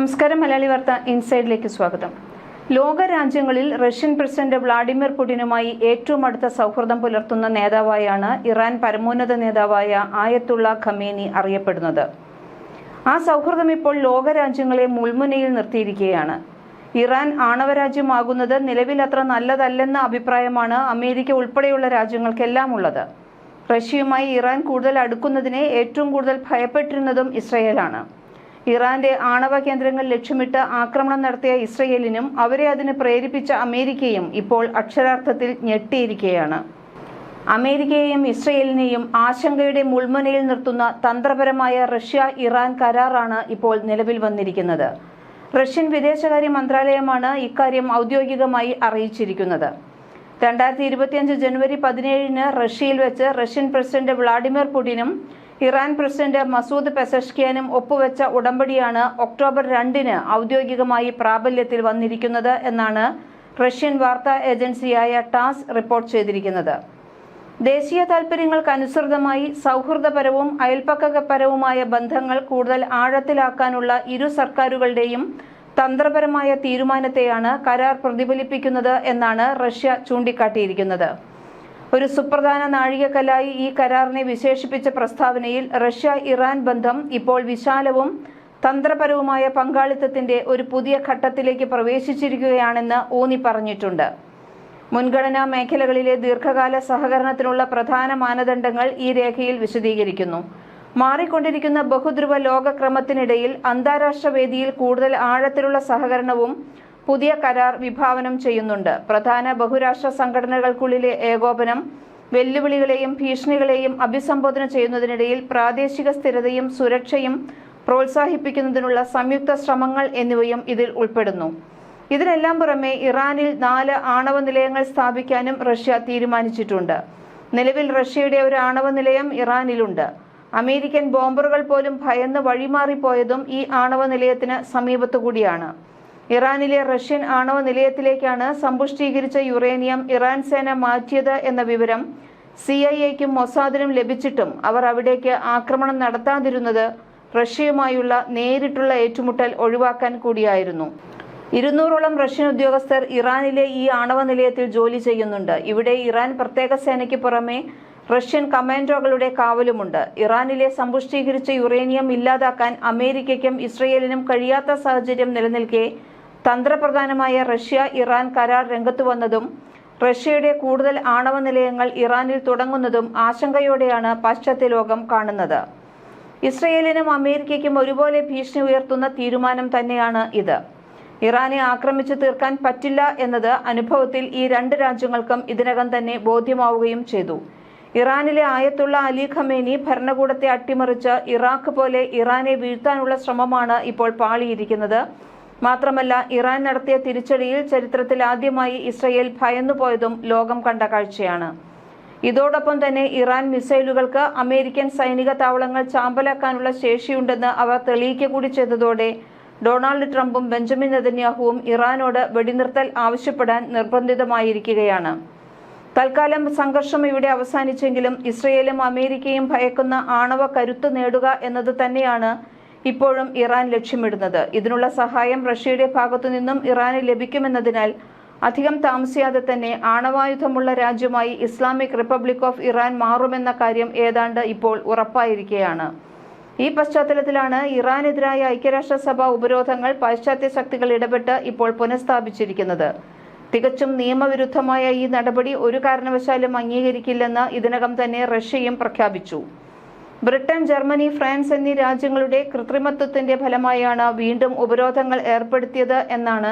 നമസ്കാരം മലയാളി വാർത്ത ഇൻസൈഡിലേക്ക് സ്വാഗതം. ലോകരാജ്യങ്ങളിൽ റഷ്യൻ പ്രസിഡന്റ് വ്ളാഡിമിർ പുടിനുമായി ഏറ്റവും അടുത്ത സൗഹൃദം പുലർത്തുന്ന നേതാവായാണ് ഇറാൻ പരമോന്നത നേതാവായ ആയത്തുള്ള ഖമേനി അറിയപ്പെടുന്നത്. ആ സൗഹൃദം ഇപ്പോൾ ലോകരാജ്യങ്ങളെ മുൾമുനയിൽ നിർത്തിയിരിക്കുകയാണ്. ഇറാൻ ആണവരാജ്യമാകുന്നത് നിലവിൽ അത്ര നല്ലതല്ലെന്ന അഭിപ്രായമാണ് അമേരിക്ക ഉൾപ്പെടെയുള്ള രാജ്യങ്ങൾക്കെല്ലാം ഉള്ളത്. റഷ്യയുമായി ഇറാൻ കൂടുതൽ അടുക്കുന്നതിനെ ഏറ്റവും കൂടുതൽ ഭയപ്പെട്ടിരുന്നതും ഇസ്രയേലാണ്. ഇറാന്റെ ആണവ കേന്ദ്രങ്ങൾ ലക്ഷ്യമിട്ട് ആക്രമണം നടത്തിയ ഇസ്രയേലിനും അവരെ അതിന് പ്രേരിപ്പിച്ച അമേരിക്കയും ഇപ്പോൾ അക്ഷരാർത്ഥത്തിൽ ഞെട്ടിയിരിക്കുകയാണ്. അമേരിക്കയെയും ഇസ്രയേലിനെയും ആശങ്കയുടെ മുൾമുനയിൽ നിർത്തുന്ന തന്ത്രപരമായ റഷ്യ ഇറാൻ കരാറാണ് ഇപ്പോൾ നിലവിൽ വന്നിരിക്കുന്നത്. റഷ്യൻ വിദേശകാര്യ മന്ത്രാലയമാണ് ഇക്കാര്യം ഔദ്യോഗികമായി അറിയിച്ചിരിക്കുന്നത്. രണ്ടായിരത്തി ഇരുപത്തിയഞ്ച് ജനുവരി പതിനേഴിന് റഷ്യയിൽ വെച്ച് റഷ്യൻ പ്രസിഡന്റ് വ്ളാഡിമിർ പുടിനും ഇറാൻ പ്രസിഡന്റ് മസൂദ് പെസഷ്കിയാനും ഒപ്പുവെച്ച ഉടമ്പടിയാണ് ഒക്ടോബർ രണ്ടിന് ഔദ്യോഗികമായി പ്രാബല്യത്തിൽ വന്നിരിക്കുന്നത് എന്നാണ് റഷ്യൻ വാർത്താ ഏജൻസിയായ ടാസ് റിപ്പോർട്ട് ചെയ്തിരിക്കുന്നത്. ദേശീയ താൽപര്യങ്ങൾക്കനുസൃതമായി സൗഹൃദപരവും അയൽപ്പക്കപരവുമായ ബന്ധങ്ങൾ കൂടുതൽ ആഴത്തിലാക്കാനുള്ള ഇരു സർക്കാരുകളുടെയും തന്ത്രപരമായ തീരുമാനത്തെയാണ് കരാർ പ്രതിഫലിപ്പിക്കുന്നത് എന്നാണ് റഷ്യ ചൂണ്ടിക്കാട്ടിയിരിക്കുന്നത്. ഒരു സുപ്രധാന നാഴികക്കല്ലായി ഈ കരാറിനെ വിശേഷിപ്പിച്ച പ്രസ്താവനയിൽ റഷ്യ ഇറാൻ ബന്ധം ഇപ്പോൾ വിശാലവും തന്ത്രപരവുമായ പങ്കാളിത്തത്തിന്റെ ഒരു പുതിയ ഘട്ടത്തിലേക്ക് പ്രവേശിച്ചിരിക്കുകയാണെന്ന് ഊന്നി പറഞ്ഞിട്ടുണ്ട്. മുൻഗണനാ മേഖലകളിലെ ദീർഘകാല സഹകരണത്തിനുള്ള പ്രധാന മാനദണ്ഡങ്ങൾ ഈ രേഖയിൽ വിശദീകരിക്കുന്നു. മാറിക്കൊണ്ടിരിക്കുന്ന ബഹുധ്രുവ ലോകക്രമത്തിനിടയിൽ അന്താരാഷ്ട്ര വേദിയിൽ കൂടുതൽ ആഴത്തിലുള്ള സഹകരണവും പുതിയ കരാർ വിഭാവനം ചെയ്യുന്നുണ്ട്. പ്രധാന ബഹുരാഷ്ട്ര സംഘടനകൾക്കുള്ളിലെ ഏകോപനം വെല്ലുവിളികളെയും ഭീഷണികളെയും അഭിസംബോധന ചെയ്യുന്നതിനിടയിൽ പ്രാദേശിക സ്ഥിരതയും സുരക്ഷയും പ്രോത്സാഹിപ്പിക്കുന്നതിനുള്ള സംയുക്ത ശ്രമങ്ങൾ എന്നിവയും ഇതിൽ ഉൾപ്പെടുന്നു. ഇതിനെല്ലാം പുറമെ ഇറാനിൽ നാല് ആണവ നിലയങ്ങൾ സ്ഥാപിക്കാനും റഷ്യ തീരുമാനിച്ചിട്ടുണ്ട്. നിലവിൽ റഷ്യയുടെ ഒരു ആണവ നിലയം ഇറാനിലുണ്ട്. അമേരിക്കൻ ബോംബറുകൾ പോലും ഭയന്ന് വഴിമാറിപ്പോയതും ഈ ആണവ നിലയത്തിന് സമീപത്തുകൂടിയാണ്. ഇറാനിലെ റഷ്യൻ ആണവ നിലയത്തിലേക്കാണ് സമ്പുഷ്ടീകരിച്ച യുറേനിയം ഇറാൻ സേന മാറ്റിയത് എന്ന വിവരം സി ഐ എക്കും മൊസാദിനും ലഭിച്ചിട്ടും അവർ അവിടേക്ക് ആക്രമണം നടത്താതിരുന്നത് റഷ്യയുമായുള്ള നേരിട്ടുള്ള ഏറ്റുമുട്ടൽ ഒഴിവാക്കാൻ കൂടിയായിരുന്നു. ഇരുന്നൂറോളം റഷ്യൻ ഉദ്യോഗസ്ഥർ ഇറാനിലെ ഈ ആണവ നിലയത്തിൽ ജോലി ചെയ്യുന്നുണ്ട്. ഇവിടെ ഇറാൻ പ്രത്യേക സേനയ്ക്ക് പുറമെ റഷ്യൻ കമാൻഡോകളുടെ കാവലുമുണ്ട്. ഇറാനിലെ സമ്പുഷ്ടീകരിച്ച യുറേനിയം ഇല്ലാതാക്കാൻ അമേരിക്കയ്ക്കും ഇസ്രയേലിനും കഴിയാത്ത സാഹചര്യം നിലനിൽക്കെ തന്ത്രപ്രധാനമായ റഷ്യ ഇറാൻ കരാർ രംഗത്തു വന്നതും റഷ്യയുടെ കൂടുതൽ ആണവ നിലയങ്ങൾ ഇറാനിൽ തുടങ്ങുന്നതും ആശങ്കയോടെയാണ് പാശ്ചാത്യ ലോകം കാണുന്നത്. ഇസ്രയേലിനും അമേരിക്കയ്ക്കും ഒരുപോലെ ഭീഷണി ഉയർത്തുന്ന തീരുമാനം തന്നെയാണ് ഇത്. ഇറാനെ ആക്രമിച്ചു തീർക്കാൻ പറ്റില്ല എന്നത് അനുഭവത്തിൽ ഈ രണ്ട് രാജ്യങ്ങൾക്കും ഇതിനകം തന്നെ ബോധ്യമാവുകയും ചെയ്തു. ഇറാനിലെ ആയത്തുള്ള അലി ഖമേനി ഭരണകൂടത്തെ അട്ടിമറിച്ച് ഇറാഖ് പോലെ ഇറാനെ വീഴ്ത്താനുള്ള ശ്രമമാണ് ഇപ്പോൾ പാളിയിരിക്കുന്നത്. മാത്രമല്ല ഇറാൻ നടത്തിയ തിരിച്ചടിയിൽ ചരിത്രത്തിൽ ആദ്യമായി ഇസ്രയേൽ ഭയന്നുപോയതും ലോകം കണ്ട കാഴ്ചയാണ്. ഇതോടൊപ്പം തന്നെ ഇറാൻ മിസൈലുകൾക്ക് അമേരിക്കൻ സൈനിക താവളങ്ങൾ ചാമ്പലാക്കാനുള്ള ശേഷിയുണ്ടെന്ന് അവർ തെളിയിക്കുക കൂടി ചെയ്തതോടെ ഡൊണാൾഡ് ട്രംപും ബെഞ്ചമിൻ നെതന്യാഹുവും ഇറാനോട് വെടിനിർത്തൽ ആവശ്യപ്പെടാൻ നിർബന്ധിതമായിരിക്കുകയാണ്. തൽക്കാലം സംഘർഷം ഇവിടെ അവസാനിച്ചെങ്കിലും ഇസ്രയേലും അമേരിക്കയും ഭയക്കുന്ന ആണവ കരുത്ത് നേടുക എന്നത് തന്നെയാണ് ഇപ്പോഴും ഇറാൻ ലക്ഷ്യമിടുന്നത്. ഇതിനുള്ള സഹായം റഷ്യയുടെ ഭാഗത്തു നിന്നും ഇറാന് ലഭിക്കുമെന്നതിനാൽ അധികം താമസിയാതെ തന്നെ ആണവായുധമുള്ള രാജ്യമായി ഇസ്ലാമിക് റിപ്പബ്ലിക് ഓഫ് ഇറാൻ മാറുമെന്ന കാര്യം ഏതാണ്ട് ഇപ്പോൾ ഉറപ്പായിരിക്കുകയാണ്. ഈ പശ്ചാത്തലത്തിലാണ് ഇറാനെതിരായ ഐക്യരാഷ്ട്രസഭ ഉപരോധങ്ങൾ പാശ്ചാത്യ ശക്തികൾ ഇടപെട്ട് ഇപ്പോൾ പുനഃസ്ഥാപിച്ചിരിക്കുന്നത്. തികച്ചും നിയമവിരുദ്ധമായ ഈ നടപടി ഒരു കാരണവശാലും അംഗീകരിക്കില്ലെന്ന് ഇതിനകം തന്നെ റഷ്യയും പ്രഖ്യാപിച്ചു. ബ്രിട്ടൻ ജർമ്മനി ഫ്രാൻസ് എന്നീ രാജ്യങ്ങളുടെ കൃത്രിമത്വത്തിന്റെ ഫലമായാണ് വീണ്ടും ഉപരോധങ്ങൾ ഏർപ്പെടുത്തിയത് എന്നാണ്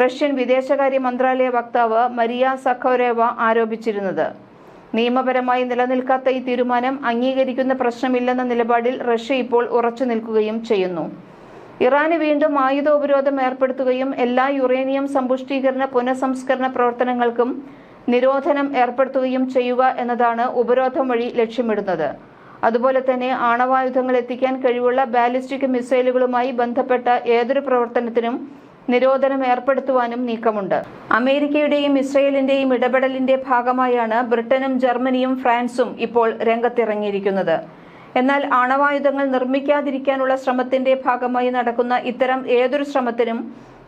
റഷ്യൻ വിദേശകാര്യ മന്ത്രാലയ വക്താവ് മരിയ സഖോരേവ ആരോപിച്ചിരുന്നത്. നിയമപരമായി നിലനിൽക്കാത്ത ഈ തീരുമാനം അംഗീകരിക്കുന്ന പ്രശ്നമില്ലെന്ന നിലപാടിൽ റഷ്യ ഇപ്പോൾ ഉറച്ചു നിൽക്കുകയും ചെയ്യുന്നു. ഇറാന് വീണ്ടും ആയുധ ഉപരോധം ഏർപ്പെടുത്തുകയും എല്ലാ യുറേനിയം സമ്പുഷ്ടീകരണ പുനഃസംസ്കരണ പ്രവർത്തനങ്ങൾക്കും നിരോധനം ഏർപ്പെടുത്തുകയും ചെയ്യുക എന്നതാണ് ഉപരോധം വഴി ലക്ഷ്യമിടുന്നത്. അതുപോലെ തന്നെ ആണവായുധങ്ങൾ എത്തിക്കാൻ കഴിവുള്ള ബാലിസ്റ്റിക് മിസൈലുകളുമായി ബന്ധപ്പെട്ട ഏതൊരു പ്രവർത്തനത്തിനും നിരോധനം ഏർപ്പെടുത്തുവാനും നീക്കമുണ്ട്. അമേരിക്കയുടെയും ഇസ്രയേലിന്റെയും ഇടപെടലിന്റെ ഭാഗമായാണ് ബ്രിട്ടനും ജർമ്മനിയും ഫ്രാൻസും ഇപ്പോൾ രംഗത്തിറങ്ങിയിരിക്കുന്നത്. എന്നാൽ ആണവായുധങ്ങൾ നിർമ്മിക്കാതിരിക്കാനുള്ള ശ്രമത്തിന്റെ ഭാഗമായി നടക്കുന്ന ഇത്തരം ഏതൊരു ശ്രമത്തിനും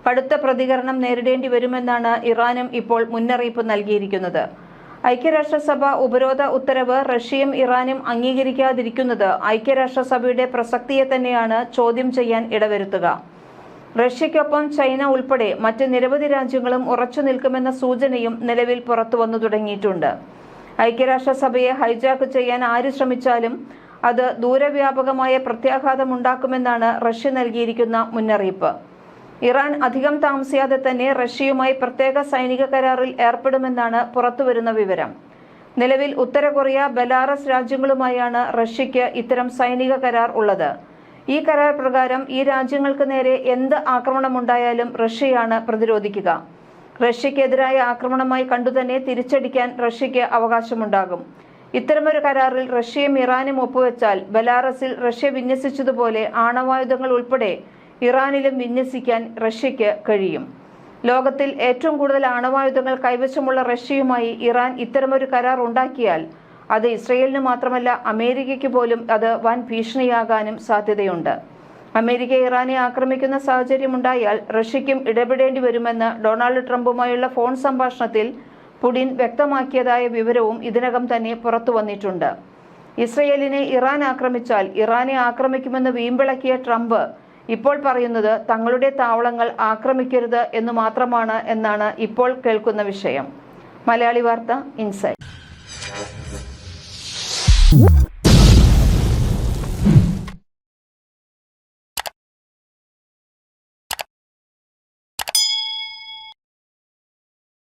കടുത്ത പ്രതികരണം നേരിടേണ്ടി വരുമെന്നാണ് ഇറാനും ഇപ്പോൾ മുന്നറിയിപ്പ് നൽകിയിരിക്കുന്നത്. ഐക്യരാഷ്ട്രസഭ ഉപരോധ ഉത്തരവ് റഷ്യയും ഇറാനും അംഗീകരിക്കാതിരിക്കുന്നത് ഐക്യരാഷ്ട്രസഭയുടെ പ്രസക്തിയെ തന്നെയാണ് ചോദ്യം ചെയ്യാൻ ഇടവരുത്തുക. റഷ്യയ്ക്കൊപ്പം ചൈന ഉൾപ്പെടെ മറ്റ് നിരവധി രാജ്യങ്ങളും ഉറച്ചു നിൽക്കുമെന്ന സൂചനയും നിലവിൽ പുറത്തുവന്നു തുടങ്ങിയിട്ടുണ്ട്. ഐക്യരാഷ്ട്രസഭയെ ഹൈജാക്ക് ചെയ്യാൻ ആര് ശ്രമിച്ചാലും അത് ദൂരവ്യാപകമായ പ്രത്യാഘാതമുണ്ടാക്കുമെന്നാണ് റഷ്യ നൽകിയിരിക്കുന്ന മുന്നറിയിപ്പ്. ഇറാൻ അധികം താമസിയാതെ തന്നെ റഷ്യയുമായി പ്രത്യേക സൈനിക കരാറിൽ ഏർപ്പെടുമെന്നാണ് പുറത്തുവരുന്ന വിവരം. നിലവിൽ ഉത്തര കൊറിയ ബെലാറസ് രാജ്യങ്ങളുമായാണ് റഷ്യയ്ക്ക് ഇത്തരം സൈനിക കരാർ ഉള്ളത്. ഈ കരാർ പ്രകാരം ഈ രാജ്യങ്ങൾക്ക് നേരെ എന്ത് ആക്രമണമുണ്ടായാലും റഷ്യയാണ് പ്രതിരോധിക്കുക. റഷ്യക്കെതിരായ ആക്രമണമായി കണ്ടുതന്നെ തിരിച്ചടിക്കാൻ റഷ്യയ്ക്ക് അവകാശമുണ്ടാകും. ഇത്തരമൊരു കരാറിൽ റഷ്യയും ഇറാനും ഒപ്പുവെച്ചാൽ ബലാറസിൽ റഷ്യ വിന്യസിച്ചതുപോലെ ആണവായുധങ്ങൾ ഉൾപ്പെടെ ഇറാനിലും വിന്യസിക്കാൻ റഷ്യയ്ക്ക് കഴിയും. ലോകത്തിൽ ഏറ്റവും കൂടുതൽ ആണവായുധങ്ങൾ കൈവശമുള്ള റഷ്യയുമായി ഇറാൻ ഇത്തരമൊരു കരാർ ഉണ്ടാക്കിയാൽ അത് ഇസ്രയേലിന് മാത്രമല്ല അമേരിക്കയ്ക്ക് പോലും അത് വൻ ഭീഷണിയാകാനും സാധ്യതയുണ്ട്. അമേരിക്ക ഇറാനെ ആക്രമിക്കുന്ന സാഹചര്യമുണ്ടായാൽ റഷ്യയ്ക്കും ഇടപെടേണ്ടി വരുമെന്ന് ഡൊണാൾഡ് ട്രംപുമായുള്ള ഫോൺ സംഭാഷണത്തിൽ പുടിൻ വ്യക്തമാക്കിയതായ വിവരവും ഇതിനകം തന്നെ പുറത്തു വന്നിട്ടുണ്ട്. ഇസ്രയേലിനെ ഇറാൻ ആക്രമിച്ചാൽ ഇറാനെ ആക്രമിക്കുമെന്ന് വീമ്പിളക്കിയ ട്രംപ് ഇപ്പോൾ പറയുന്നത് തങ്ങളുടെ താവളങ്ങൾ ആക്രമിക്കരുത് എന്ന് മാത്രമാണ് എന്നാണ് ഇപ്പോൾ കേൾക്കുന്ന വിഷയം. മലയാളി വാർത്ത ഇൻസൈറ്റ്